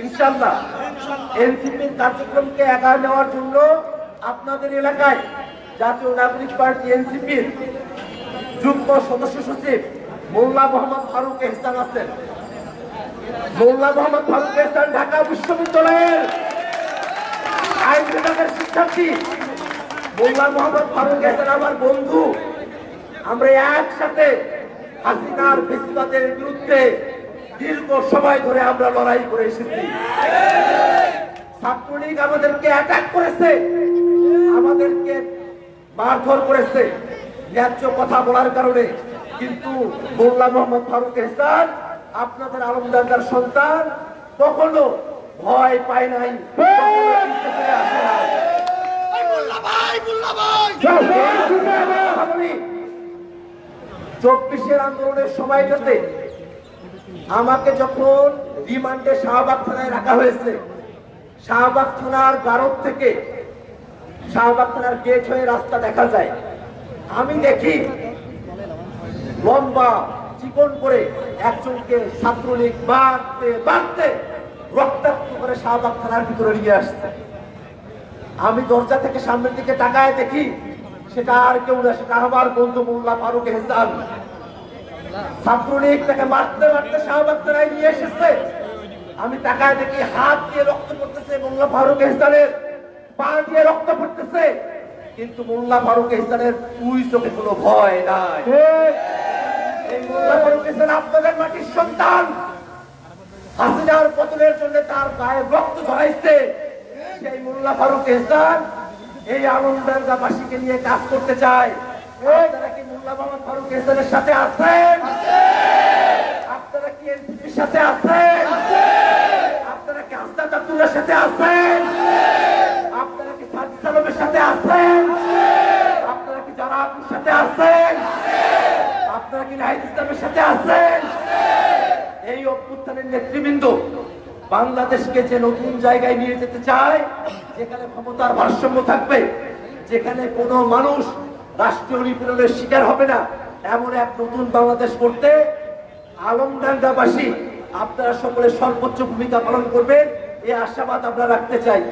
ইনশাল্লাহ এনসিপির কার্যক্রমকে এগিয়ে নেওয়ার জন্য আপনাদের এলাকায় জাতীয় নাগরিক পার্টি এনসিপির যুগ্ম সদস্য সচিব মোল্লা মোহাম্মদ ফারুক এহসান আছেন। মোল্লা মোহাম্মদ ফারুক এহসান, ঢাকা বিশ্ববিদ্যালয়ের আইন বিভাগের শিক্ষার্থী। মোল্লা মোহাম্মদ ফারুক এহসান, আমার বন্ধু। আমরা একসাথে হাসিনার বেশিবাদের বিরুদ্ধে দীর্ঘ সময় ধরে আমরা লড়াই করে এসেছি। ছাত্রলীগ আমাদেরকে অ্যাটাক করেছে। আমাদেরকে মারধর করেছে। ন্যায্য কথা বলার কারণে। কিন্তু মোল্লা মোহাম্মদ ফারুক এহসান আপনাদের আলমদার সন্তান কখনো ভয় পায় নাই। চব্বিশের আন্দোলনের সময়টাতে আমাকে যখন রিমান্ডে শাহবাগ থানায় রাখা হয়েছে, শাহবাগ থানার গারদ থেকে শাহবাগ থানার গেট হয়ে রাস্তা দেখা যায়। আমি দেখি লম্বা চিকন করে একজনকে ছাত্রলীগ বাড়তে বাড়তে রক্তাক্ত করে শাহবাগ থানার ভিতরে নিয়ে আসছে। আমি দরজা থেকে সামনের দিকে তাকায় দেখি সেটা আর কেউ না, সেটা আমার বন্ধু মোল্লা ফারুক এহসান তাকে মারতে মারতে নিয়ে এসেছে। আমি তাকায় দেখি হাত দিয়ে রক্ত পড়তেছে মোল্লা ফারুক এহসানের, পা দিয়ে রক্ত পড়তেছে। কিন্তু মোল্লা ফারুক এহসানের দুই চোখে কোনো ভয় নাই। মোল্লা ফারুক এহসান আপনাদের মাটির সন্তান। হাসিনার পতনের জন্য তার গায়ে রক্ত ঝরাইছে। সেই মোল্লা ফারুক এহসান এই আনন্দাবাসীকে নিয়ে কাজ করতে চায়। আপনারা কি মোল্লা মোহাম্মদ ফারুক এহসানের সাথে এনসিপির সাথে আছেন আপনারা কি হাসনা চাতুরের সাথে আছেন আপনারা কি সাজি সালামের সাথে আছেন আপনারা কি জারাপুর সাথে আছেন আপনারা কি নাহিদ ইসলামের সাথে আছেন এই অভ্যুত্থানের নেতৃবৃন্দ বাংলাদেশকে যে নতুন জায়গায় নিয়ে যেতে চায়, যেখানে ক্ষমতার ভারসাম্য থাকবে, যেখানে কোনো মানুষ রাষ্ট্রীয় নিপীড়নের শিকার হবে না, এমন এক নতুন বাংলাদেশ করতে আলমডাঙ্গাবাসী আপনারা সকলে সর্বোচ্চ ভূমিকা পালন করবেন। এই আশাবাদ আমরা রাখতে চাই।